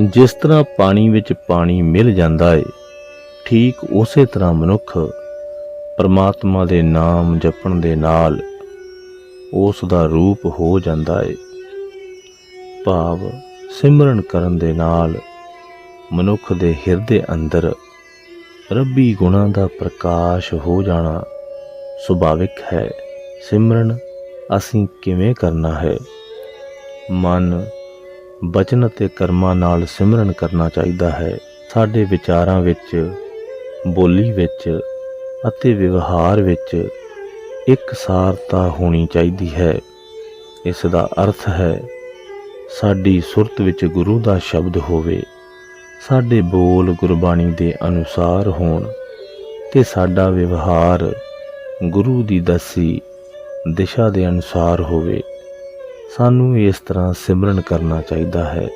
ਜਿਸ ਤਰ੍ਹਾਂ ਪਾਣੀ ਵਿੱਚ ਪਾਣੀ ਮਿਲ ਜਾਂਦਾ ਏ, ਠੀਕ ਉਸੇ ਤਰ੍ਹਾਂ ਮਨੁੱਖ ਪਰਮਾਤਮਾ ਦੇ ਨਾਮ ਜਪਣ ਦੇ ਨਾਲ ਉਸ ਦਾ ਰੂਪ ਹੋ ਜਾਂਦਾ ਏ। ਭਾਵ ਸਿਮਰਨ ਕਰਨ ਦੇ ਨਾਲ ਮਨੁੱਖ ਦੇ ਹਿਰਦੇ ਅੰਦਰ ਰੱਬੀ ਗੁਣਾਂ ਦਾ ਪ੍ਰਕਾਸ਼ ਹੋ ਜਾਣਾ ਸੁਭਾਵਿਕ ਹੈ। ਸਿਮਰਨ ਅਸੀਂ ਕਿਵੇਂ ਕਰਨਾ ਹੈ? ਮਨ ਬਚਨ ਅਤੇ ਕਰਮਾਂ ਨਾਲ ਸਿਮਰਨ ਕਰਨਾ ਚਾਹੀਦਾ ਹੈ। ਸਾਡੇ ਵਿਚਾਰਾਂ ਵਿੱਚ, ਬੋਲੀ ਵਿੱਚ ਅਤੇ ਵਿਵਹਾਰ ਵਿੱਚ ਇੱਕ ਸਾਰਤਾ ਹੋਣੀ ਚਾਹੀਦੀ ਹੈ। ਇਸ ਦਾ ਅਰਥ ਹੈ, ਸਾਡੀ ਸੁਰਤ ਵਿੱਚ ਗੁਰੂ ਦਾ ਸ਼ਬਦ ਹੋਵੇ, ਸਾਡੇ ਬੋਲ ਗੁਰਬਾਣੀ ਦੇ ਅਨੁਸਾਰ ਹੋਣ ਤੇ ਸਾਡਾ ਵਿਵਹਾਰ ਗੁਰੂ ਦੀ ਦੱਸੀ ਦਿਸ਼ਾ ਦੇ ਅਨੁਸਾਰ ਹੋਵੇ। ਸਾਨੂੰ ਇਸ ਤਰ੍ਹਾਂ ਸਿਮਰਨ ਕਰਨਾ ਚਾਹੀਦਾ ਹੈ।